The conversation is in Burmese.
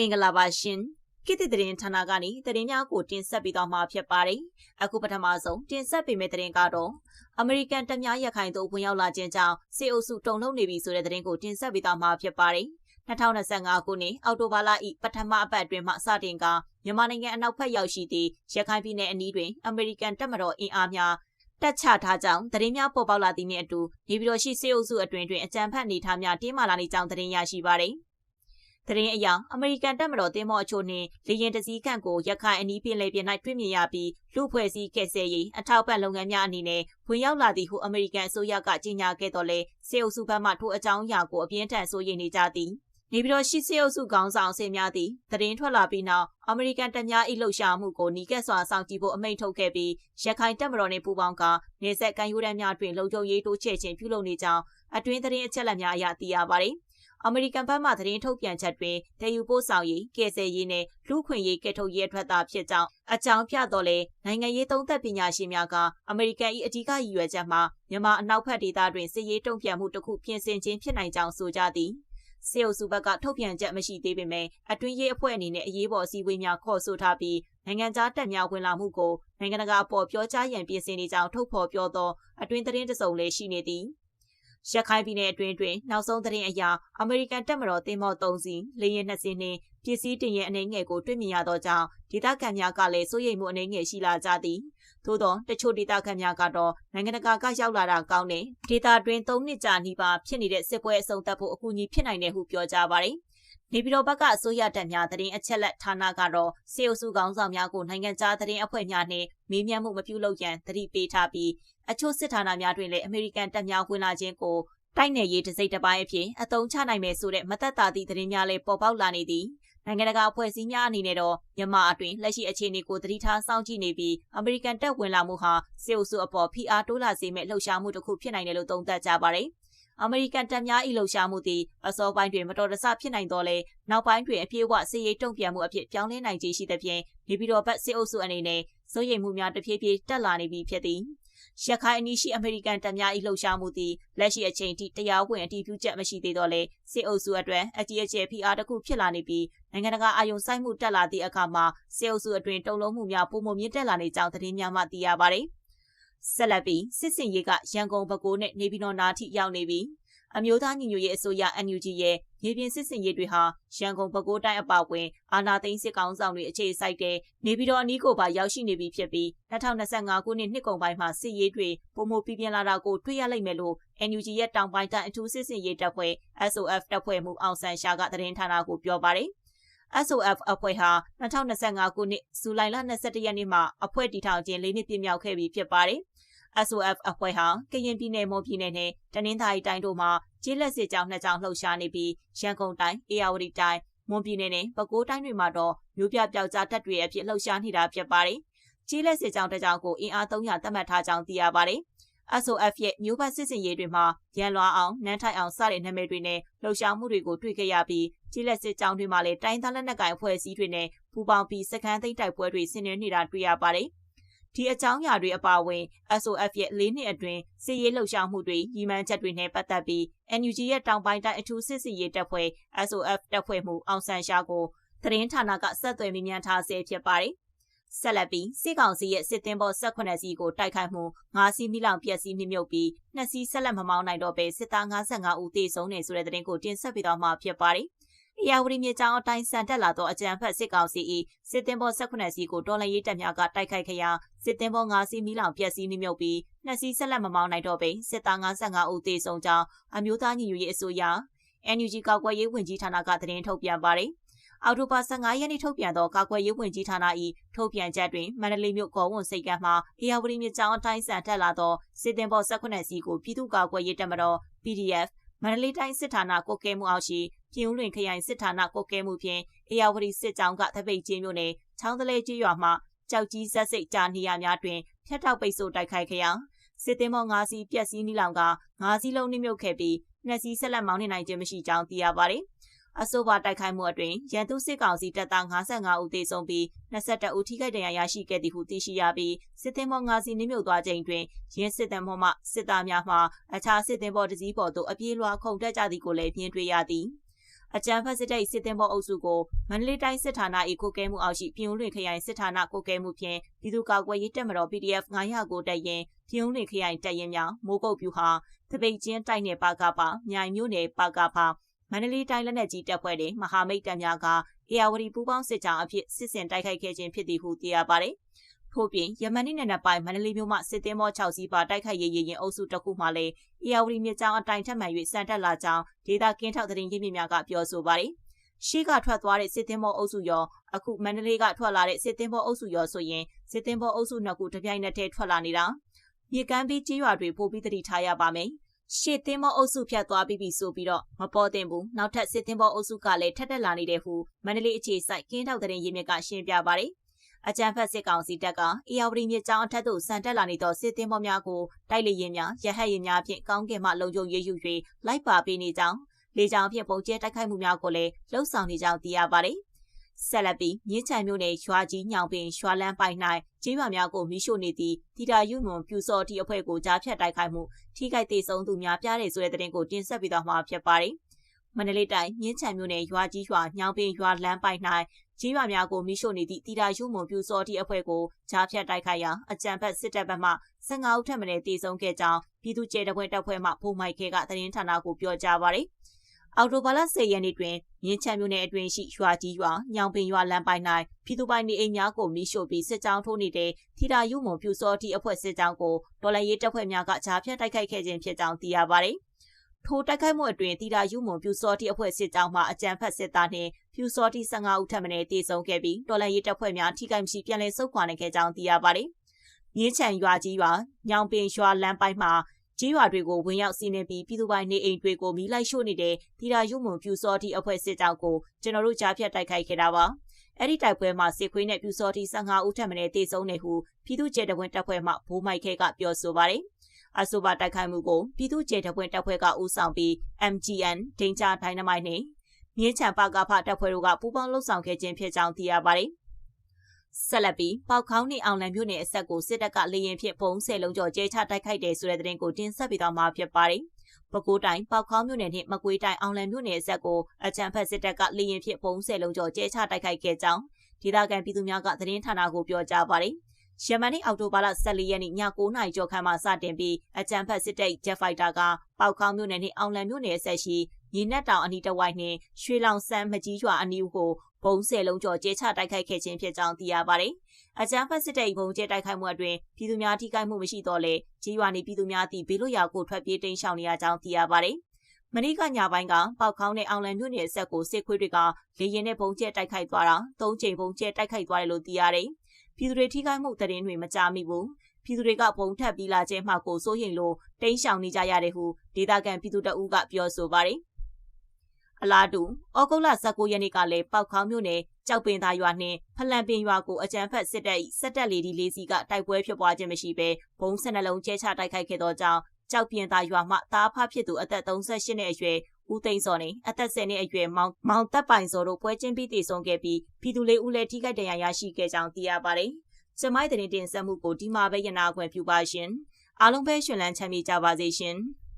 မင်္ဂလာပါရှင်ကိတိသတင်းဌာနကနေသတင်းများကိုတင်ဆက်ပေးသွားမှာဖြစ်ပါတယ်အခုပထမဆုံးတင်ဆက်ပေးမယ့်သတင်းကတော့အမေရိကန်တပ်များရခိုင်သို့ဝင်ရောက်လာခြင်းကြောင့်စေအုပ်စုတုံလုံးနေပြီဆိုတဲ့သတင်းကိုတင်ဆက်ပေးသွားမှာဖြစ်ပါတယ်2025ခုနှစ်အောက်တိုဘာလ၏ပထမအပတ်အတွင်းမှစတင်ကမြန်မာနိုင်ငံအနောက်ဘက်ရောက်ရှိသည့်ရခိုင်ပြည်နယ်အနီးတွင်အမေရိကန်တပ်မတော်အင်အားများတက်ချထားကြောင်းသတင်းများပေါ်ပေါက်လာသည့်နှင့်အတူနေပြည်တော်ရှိစေအုပ်စုအတွင်းတွင်အကြံဖတ်နေထားများတင်းမာလာနေကြောင်းသတင်းရရှိပါသည်။ သတင်းအရအမေရိကန်တပ်မတော်တင်မော့အချို့နှင့်လေရင်တစည်းခန့်ကိုရခိုင်အနီးပင်လယ်ပြင်၌တွေ့မြင်ရပြီးလူဖွဲ့စည်းကဲ့ဆဲရေးအထောက်ပံ့လုပ်ငန်းများအနေနဲ့ဝင်ရောက်လာသည်ဟုအမေရိကန်အစိုးရကကြေညာခဲ့တော်လဲစေအုပ်စုဘက်မှထိုအကြောင်းအရာကိုအပြင်းထန်ဆိုရင်နေကြသည်နေပြီးတော့ရှိစေအုပ်စုခေါင်းဆောင်ဆင်များသည့်သတင်းထွက်လာပြီးနောက်အမေရိကန်တပ်များ၏လှုပ်ရှားမှုကိုနီးကပ်စွာဆောင်ကြည့်ဖို့အမိန့်ထုတ်ခဲ့ပြီးရခိုင်တပ်မတော်နှင့်ပူးပေါင်းကနေဆက်ကန်ယူရန်များတွင်လုံခြုံရေးတိုးချဲ့ခြင်းပြုလုပ်နေကြောင်းအတွင်းသတင်းအချက်အလက်များအရသိရပါသည်။ အမေရိကန်ဘက်မှသတင်းထုတ်ပြန်ချက်တွင်တည်ယူပို့ဆောင်ရေးကယ်ဆယ်ရေးနဲ့လူခွင့်ရေးကယ်ထုတ်ရေးအတွက်သာဖြစ်ကြောင်းအကြောင်းပြတော့လေနိုင်ငံရေးသုံးသပ်ပညာရှင်များကအမေရိကန်၏အဓိကရည်ရွယ်ချက်မှာမြန်မာအနောက်ဘက်ဒေသတွင်စစ်ရေးတုံ့ပြန်မှုတစ်ခုပြင်ဆင်ခြင်းဖြစ်နိုင်ကြောင်းဆိုကြသည်စေအုပ်စုဘက်ကထုတ်ပြန်ချက်မရှိသေးပေမဲ့အတွင်းရေးအဖွဲ့အနေနဲ့အရေးပေါ်အစည်းအဝေးများခေါ်ဆိုထားပြီးနိုင်ငံသားတပ်များဝင်လာမှုကိုနိုင်ငံတကာအပေါ်ပြောကြားရန်ပြင်ဆင်နေကြောင်းထုတ်ဖော်ပြောသောအတွင်းသတင်းတစုံလေးရှိနေသည် ရခိုင်ပြည်နယ်အတွင်းတွင်နောက်ဆုံးသတင်းအရအမေရိကန်တပ်မတော်တင်မော့3စီးလေယာဉ်2စီးနှင့်ပစ္စည်းတင်ရဲ့အနေငယ်ကိုတွေ့မြင်ရသောကြောင့်ဒေသခံများကလည်းစိုးရိမ်မှုအနေငယ်ရှိလာကြသည်သို့သောတချို့ဒေသခံများကတော့နိုင်ငံတကာကရောက်လာတာကောင်းတယ်ဒေသတွင်3နှစ်ကြာနှီးပါဖြစ်နေတဲ့စစ်ပွဲအဆုံးသတ်ဖို့အကူအညီဖြစ်နိုင်တယ်ဟုပြောကြပါတယ် နေပြည်တော်ဘက်ကအစိုးရတပ်များသတင်းအချက်လက်ဌာနကတော့စေအုပ်စုကောင်းဆောင်များကိုနိုင်ငံခြားသတင်းအဖွဲ့များနဲ့မေးမြန်းမှုမပြုလုပ်ရန်သတိပေးထားပြီးအချို့စစ်ဌာနများတွင်လည်းအမေရိကန်တပ်များဝင်လာခြင်းကိုတိုက်နယ်ရေးတစိမ့်တစ်ပိုင်းအဖြစ်အသုံးချနိုင်မယ်ဆိုတဲ့မသက်သာသည့်သတင်းများလည်းပေါ်ပေါက်လာနေသည်နိုင်ငံတကာအဖွဲ့အစည်းများအနေနဲ့တော့မြန်မာအတွင်းလက်ရှိအခြေအနေကိုသတိထားစောင့်ကြည့်နေပြီးအမေရိကန်တပ်ဝင်လာမှုဟာစေအုပ်စုအပေါ်ဖိအားတိုးလာစေမဲ့လှုပ်ရှားမှုတစ်ခုဖြစ်နိုင်တယ်လို့သုံးသပ်ကြပါတယ်။ အမေရိကန်တပ်များ၏လှုပ်ရှားမှုသည်အစောပိုင်းတွင်မတော်တဆဖြစ်နိုင်တော့လေနောက်ပိုင်းတွင်အပြည့်အဝစစ်ရေးတုံ့ပြန်မှုအဖြစ်ပြောင်းလဲနိုင်ခြင်းရှိသဖြင့်နေပြည်တော်ဘက်စစ်အုပ်စုအနေနဲ့စိုးရိမ်မှုများတဖြည်းဖြည်းတက်လာနေပြီဖြစ်သည်။ရခိုင်အနီးရှိအမေရိကန်တပ်များ၏လှုပ်ရှားမှုသည်လက်ရှိအချိန်ထိတရားဝင်အတည်ပြုချက်မရှိသေးတော့လေစစ်အုပ်စုအတွက်အကြီးအကျယ်ဖိအားတစ်ခုဖြစ်လာနေပြီးနိုင်ငံတကာအာရုံစိုက်မှုတက်လာသည့်အခါမှာစစ်အုပ်စုအတွင်းတုံ့လုံးမှုများပုံမမြင့်တက်လာနေကြောင်းသတင်းများမှသိရပါတယ် ဆက်လက်ပြီးစစ်စင်ရေးကရန်ကုန်ဘကိုးနဲ့နေပြည်တော်နာထိရောက်နေပြီးအမျိုးသားညီညွတ်ရေးအစိုးရ NUG ရဲ့မြေပြင်စစ်စင်ရေးတွေဟာရန်ကုန်ပဲခူးတိုင်းအပါအဝင်အာဏာသိမ်းစစ်ကောင်ဆောင်တွေအခြေစိုက်တဲ့နေပြည်တော်အနီးကိုပါရောက်ရှိနေပြီဖြစ်ပြီး2025ခုနှစ်နှစ်ကုန်ပိုင်းမှာစစ်ရေးတွေပုံမပြပြင်းလာတာကိုတွေ့ရလိမ့်မယ်လို့ NUG ရဲ့တောင်ပိုင်းတိုင်းအထူးစစ်စင်ရေးတပ်ဖွဲ့ SOF တပ်ဖွဲ့မှူးအောင်ဆန်းရှာကသတင်းဌာနကိုပြောပါတယ်။ SOF အဖွဲ့ဟာ2025ခုနှစ်ဇူလိုင်လ22ရက်နေ့မှာအဖွဲ့တည်ထောင်ခြင်း၄နှစ်ပြည့်မြောက်ခဲ့ပြီဖြစ်ပါတယ်။ SOF အဖွဲ့ဟာကရင်ပြည်နယ်မွန်ပြည်နယ်နဲ့တနင်္သာရီတိုင်းတို့မှာကျေးလက်စစ်ကြောင်းနှစ်ကြောင်းလှုပ်ရှားနေပြီးရန်ကုန်တိုင်း၊အေရဝတီတိုင်းမွန်ပြည်နယ်နဲ့ပဲခူးတိုင်းတွေမှာတော့မြို့ပြပျောက်ကြားတပ်တွေအဖြစ်လှုပ်ရှားနေတာဖြစ်ပါတယ်။ကြီးလက်စစ်ကြောင်းတစ်ကြောင်းကိုအင်အား300သတ်မှတ်ထားကြောင်းသိရပါတယ်။ SOF ရဲ့မြို့ပတ်စစ်စင်ရေးတွေမှာရန်လွာအောင်၊နန်းထိုင်အောင်စတဲ့နာမည်တွေနဲ့လှုပ်ရှားမှုတွေကိုတွေ့ခဲ့ရပြီးကြီးလက်စစ်ကြောင်းတွေမှာလည်းတိုင်းသားလက်နက်ကိုင်အဖွဲ့အစည်းတွေနဲ့ပူးပေါင်းပြီးစခန်းသိမ်းတိုက်ပွဲတွေဆင်နွှဲနေတာတွေ့ရပါတယ်။ ဒီအကြောင်းအရာတွေအပါအဝင် SOF ရဲ့၄နှစ်အတွင်းစစ်ရေးလှုပ်ရှားမှုတွေညီမှန်းချက်တွေနဲ့ပတ်သက်ပြီး NUG ရဲ့တောင်ပိုင်းတိုင်းအထူးစစ်စီရေးတပ်ဖွဲ့ SOF တပ်ဖွဲ့မှူးအောင်ဆန်းရှာကိုသတင်းဌာနကဆက်သွယ်မိမြန်ထားဆဲဖြစ်ပါတယ်။ဆက်လက်ပြီးစစ်ကောင်စီရဲ့စစ်သင်းဘော18စီးကိုတိုက်ခိုက်မှု9စီးမိလောင်ပျက်စီးနှိမ့်မြုပ်ပြီး2စီးဆက်လက်မမောင်းနိုင်တော့ဘဲစစ်သား55ဦးသေဆုံးနေဆိုတဲ့သတင်းကိုတင်ဆက်ပေးသွားမှာဖြစ်ပါတယ်။။ ရာဝတီမြေကြောင်းအတိုင်းဆန်တက်လာသောအကြံဖက်စစ်ကောင်စီ၏စစ်တင်ဘော18စီးကိုတော်လှန်ရေးတပ်များကတိုက်ခိုက်ခဲ့ရာစစ်တင်ဘော9စီးမိလောင်ပျက်စီးနှိမ့်မြုပ်ပြီးနှစ်စီးဆက်လက်မမောင်းနိုင်တော့ပေစစ်သား55ဦးသေဆုံးကြောင်းအမျိုးသားညီညွတ်ရေးအစိုးရ NUG ကောက်ွယ်ရေးဝန်ကြီးဌာနကသတင်းထုတ်ပြန်ပါတယ်။အော်တိုဘာ15ရက်နေ့ထုတ်ပြန်သောကာကွယ်ရေးဝန်ကြီးဌာန၏ထုတ်ပြန်ချက်တွင်မန္တလေးမြို့ကော်ဝန်စိတ်ကမ်းမှအေယာဝတီမြို့ကျောင်းအတိုင်းဆန်တက်လာသောစစ်တင်ဘော18စီးကိုပြည်သူ့ကာကွယ်ရေးတပ်မတော် PDF မန္တလေးတိုင်းစစ်ဌာနကိုကဲမှုအောက်ရှိ ပြည်ဦးလွင်ခရိုင်စစ်ဌာနကိုကဲမှုဖြင့်အေယာဝတီစစ်ကြောင်းကတပိတ်ချင်းမြို့နယ်ချောင်းတလဲကြီးရွာမှကြောက်ကြီးဇက်စိတ်ကြာနေရများတွင်ဖျက်တောက်ပိတ်ဆို့တိုက်ခိုက်ခဲ့ရာစစ်သည်မော၅စီးပြက်စီးနီးလောင်က၅စီးလုံးနှိမ့်မြုပ်ခဲ့ပြီးနှစ်စီးဆက်လက်မောင်းနှင်နိုင်ခြင်းမရှိကြောင်းသိရပါတယ်။အဆိုပါတိုက်ခိုက်မှုအတွင်းရန်သူစစ်ကောင်စီတပ်သား55ဦးသေဆုံးပြီး22ဦးထိခိုက်ဒဏ်ရာရရှိခဲ့သည်ဟုသိရှိရပြီးစစ်သည်မော၅စီးနှိမ့်မြုပ်သွားချိန်တွင်ရင်းစစ်သည်မောမှစစ်သားများမှအခြားစစ်သည်ဘောတစည်းပေါ်သို့အပြေးလွှာခုန်တက်ကြသည်ကိုလည်းမြင်တွေ့ရသည်။ အကြမ်းဖက်စစ်တပ်စစ်သည်ဘောအုပ်စုကိုမန္တလေးတိုင်းစစ်ဌာန၏ကိုကဲမှုအောက်ရှိပြည်ုံလွင်ခရိုင်စစ်ဌာနကိုကဲမှုဖြင့်ပြည်သူ့ကာကွယ်ရေးတပ်မတော် PDF 900ကိုတက်ရင်ပြည်ုံလွင်ခရိုင်တပ်ရင်များမိုးကုတ်ပြူဟာတပိတ်ချင်းတိုက်နယ်ပါကပါမြိုင်မြို့နယ်ပါကပါမန္တလေးတိုင်းလက်နက်ကြီးတပ်ဖွဲ့တွေမဟာမိတ်တပ်များကအေယာဝတီပူးပေါင်းစစ်ကြောင်းအဖြစ်စစ်စင်တိုက်ခိုက်ခဲ့ခြင်းဖြစ်သည်ဟုသိရပါတယ်။ ထို့ပြင်ယမန်နေ့နံနက်ပိုင်းမန္တလေးမြို့မှစစ်သည်မော6စီးပါတိုက်ခိုက်ရေးရင်အုပ်စုတစ်ခုမှလည်းအေယာဝတီမြစ်ကြောင်းအတိုင်းထပ်မံ၍စံတက်လာကြောင်းဒေသကင်းထောက်သတင်းရင်းမြစ်များကပြောဆိုပါတယ်။ရှေ့ကထွက်သွားတဲ့စစ်သည်မောအုပ်စုရောအခုမန္တလေးကထွက်လာတဲ့စစ်သည်မောအုပ်စုရောဆိုရင်စစ်သည်မောအုပ်စုနှစ်ခုတပြိုင်နက်တည်းထွက်လာနေတာမြေကမ်းပြီးကြေးရွာတွေပို့ပြီးတတိထားရပါမယ်။ရှေ့သင်းမောအုပ်စုဖြတ်သွားပြီးပြီဆိုပြီးတော့မပေါ်တင်ဘူးနောက်ထပ်စစ်သင်းမောအုပ်စုကလည်းထက်တက်လာနေတဲ့ဟုမန္တလေးအခြေစိုက်ကင်းထောက်တဲ့ရင်းမြစ်ကရှင်းပြပါတယ် အကြံဖက်စစ်ကောင်စီတပ်ကအေယာဝတီမြစ်ကြောင်းအထက်သို့ဆန်တက်လာနေသောစစ်သည်မောများကိုတိုက်လေရင်များရဟတ်ရင်များဖြင့်ကောင်းကင်မှလုံခြုံရေးယူ၍လိုက်ပါပေးနေကြောင်းလေကြောင်းဖြင့်ပုံကျဲတိုက်ခိုက်မှုများကိုလည်းလှုပ်ဆောင်နေကြောင်းသိရပါတယ်။ဆက်လက်ပြီးမြင်းချံမြို့နယ်ရွာကြီးညောင်ပင်ရွာလန်းပိုင်၌ကျေးရွာများကိုမိရှို့နေသည့်တီတာယူမွန်ပြူစော်တီအဖွဲ့ကိုကြားဖြတ်တိုက်ခိုက်မှုထိခိုက်ဒေဆုံးသူများပြားတဲ့ဆိုတဲ့သတင်းကိုတင်ဆက်ပေးသွားမှာဖြစ်ပါတယ်။မန္တလေးတိုင်းမြင်းချံမြို့နယ်ရွာကြီးရွာညောင်ပင်ရွာလန်းပိုင်၌ ကျေးရွာများကိုမိရှို့နေသည့်တီတာယူမွန်ပြူစော်တီအဖွဲ့ကိုကြားဖြတ်တိုက်ခိုက်ရာအကြံဖက်စစ်တပ်ဘက်မှ15ဦးထပ်မံတေဆုံးခဲ့ကြောင်းပြည်သူ့ကျေတပွဲတပ်ဖွဲ့မှပုံမိုက်ခဲကသတင်းဌာနကိုပြောကြားပါရယ်။အော်တိုဘာလ10ရက်နေ့တွင်မြင်းချမ်းမြို့နယ်အတွင်းရှိရွာကြီးရွာညောင်ပင်ရွာလမ်းပိုင်း၌ပြည်သူပိုင်နေအိမ်များကိုမိရှို့ပြီးစစ်ကြောင်းထိုးနေတဲ့ထီတာယူမွန်ပြူစောတိအဖွဲ့စစ်ကြောင်းကိုတော်လှန်ရေးတပ်ဖွဲ့များကကြားဖြတ်တိုက်ခိုက်ခဲ့ခြင်းဖြစ်ကြောင်းသိရပါသည်။ထိုတိုက်ခိုက်မှုအတွင်းတီတာယူမွန်ပြူစောတိအဖွဲ့စစ်ကြောင်းမှအကြမ်းဖက်စစ်သားနှင့် ပြူစောတိ15ဦးထပ်မံတေဆုံးခဲ့ပြီးတော်လှန်ရေးတပ်ဖွဲ့များထိခိုက်မရှိပြန်လည်ဆုတ်ခွာနိုင်ခဲ့ကြောင်းသိရပါသည်။မြင်းချံရွာကြီးရွာညောင်ပင်ရွာလမ်းပိုင်းမှာကြေးရွာတွေကိုဝင်ရောက်စီးနှင်ပြီးပြည်သူပိုင်နေအိမ်တွေကိုမိလိုက်ရှို့နေတဲ့တီရာရုံမွန်ပြူစောတိအဖွဲ့စစ်ကြောင်းကိုကျွန်တော်တို့ကြားဖြတ်တိုက်ခိုက်ခဲ့တာပါအဲ့ဒီတိုက်ပွဲမှာစစ်ခွေးနဲ့ပြူစောတိ15ဦးထပ်မံတေဆုံးနေဟုပြည်သူ့ကျေတပွင့်တပ်ဖွဲ့မှဘိုးမိုက်ခဲကပြောဆိုပါတယ်အဆိုပါတိုက်ခိုက်မှုကိုပြည်သူ့ကျေတပွင့်တပ်ဖွဲ့ကဦးဆောင်ပြီး MGN ဒိန်ချာဒိုင်နမိုက်နဲ့ မြင်းချံပါကဖတပ်ဖွဲ့တို့ကပူးပေါင်းလှုပ်ဆောင်ခဲ့ခြင်းဖြစ်ကြောင်းသိရပါတယ်ဆက်လက်ပြီးပေါခေါင်းနှင့်အောင်လံမြို့နယ်အဆက်ကိုစစ်တပ်ကလေရင်ဖြင့်ပုံဆယ်လုံးကျော်ကျဲချတိုက်ခိုက်တယ်ဆိုတဲ့သတင်းကိုတင်ဆက်ပေးသွားမှာဖြစ်ပါတယ်။ပဲခူးတိုင်းပေါခေါင်းမြို့နယ်နှင့်မကွေးတိုင်းအောင်လံမြို့နယ်အဆက်ကိုအကြံဖက်စစ်တပ်ကလေရင်ဖြင့်ပုံဆယ်လုံးကျော်ကျဲချတိုက်ခိုက်ခဲ့ကြောင်းဒေသခံပြည်သူများကသတင်းဌာနကိုပြောကြားပါတယ်။ယမန်နေ့အောက်တိုဘာလ14ရက်နေ့ည9:00နာရီကျော်ခန့်မှစတင်ပြီးအကြံဖက်စစ်တပ်ဂျက်ဖိုက်တာကပေါခေါင်းမြို့နယ်နှင့်အောင်လံမြို့နယ်အဆက်ရှိ ညီနက်တောင်အနီးတစ်ဝိုက်နှင့်ရွှေလောင်ဆန်းမကြီးရွာအနီးကိုဘုံဆယ်လုံးကျော်ကျဲချတိုက်ခိုက်ခဲ့ခြင်းဖြစ်ကြောင်းသိရပါတယ်။အကြမ်းဖက်စစ်တပ်ဘုံကျဲတိုက်ခိုက်မှုအတွင်းပြည်သူများထိခိုက်မှုမရှိတော့လေကြီးရွာနေပြည်သူများသည့်ဘေးလွတ်ရာကိုထွက်ပြေးတိမ်းရှောင်နေရကြောင်းသိရပါတယ်။မနေ့ကညပိုင်းကပေါက်ခေါင်းနဲ့အောင်လန်မြို့နယ်ဆက်ကိုစစ်ခွေးတွေကလေရင်နဲ့ဘုံကျဲတိုက်ခိုက်သွားတာ၃ချိန်ဘုံကျဲတိုက်ခိုက်သွားတယ်လို့သိရတယ်။ပြည်သူတွေထိခိုက်မှုတရင်တွေမကြားမိဘူး။ပြည်သူတွေကဘုံထပ်ပြီးလာခြင်းမှကိုစိုးရင်လို့တိမ်းရှောင်နေကြရတယ်ဟုဒေသခံပြည်သူတအုပ်ကပြောဆိုပါတယ် အလားတူဩဂုတ်လ19ရက်နေ့ကလည်းပောက်ခေါင်းမြို့နယ်ကြောက်ပင်သားရွာနှင့်ဖလန်ပင်ရွာကိုအကြမ်းဖက်စစ်တပ်စက်တက်လီဒီလေးစီကတိုက်ပွဲဖြစ်ပွားခြင်းမရှိဘဲဘုံ၁၂လုံးကျဲချတိုက်ခိုက်ခဲ့သောကြောင့်ကြောက်ပြင်သားရွာမှတားဖဖြစ်သူအသက်38နှစ်အရွယ်ဦးသိန်းစောနဲ့အသက်10နှစ်အရွယ်မောင်မောင်သက်ပိုင်စောတို့ပွဲချင်းပြီးတည်ဆုံခဲ့ပြီးပြည်သူလေးဦးလည်းထိခိုက်ဒဏ်ရာရရှိခဲ့ကြောင်းသိရပါတယ်။ကျမိုင်းတဲ့တင်ဆက်မှုကိုဒီမှာပဲရနာခွင့်ပြုပါရှင်။အားလုံးပဲရှင်လန်းချမ်းမြေ့ကြပါစေရှင်။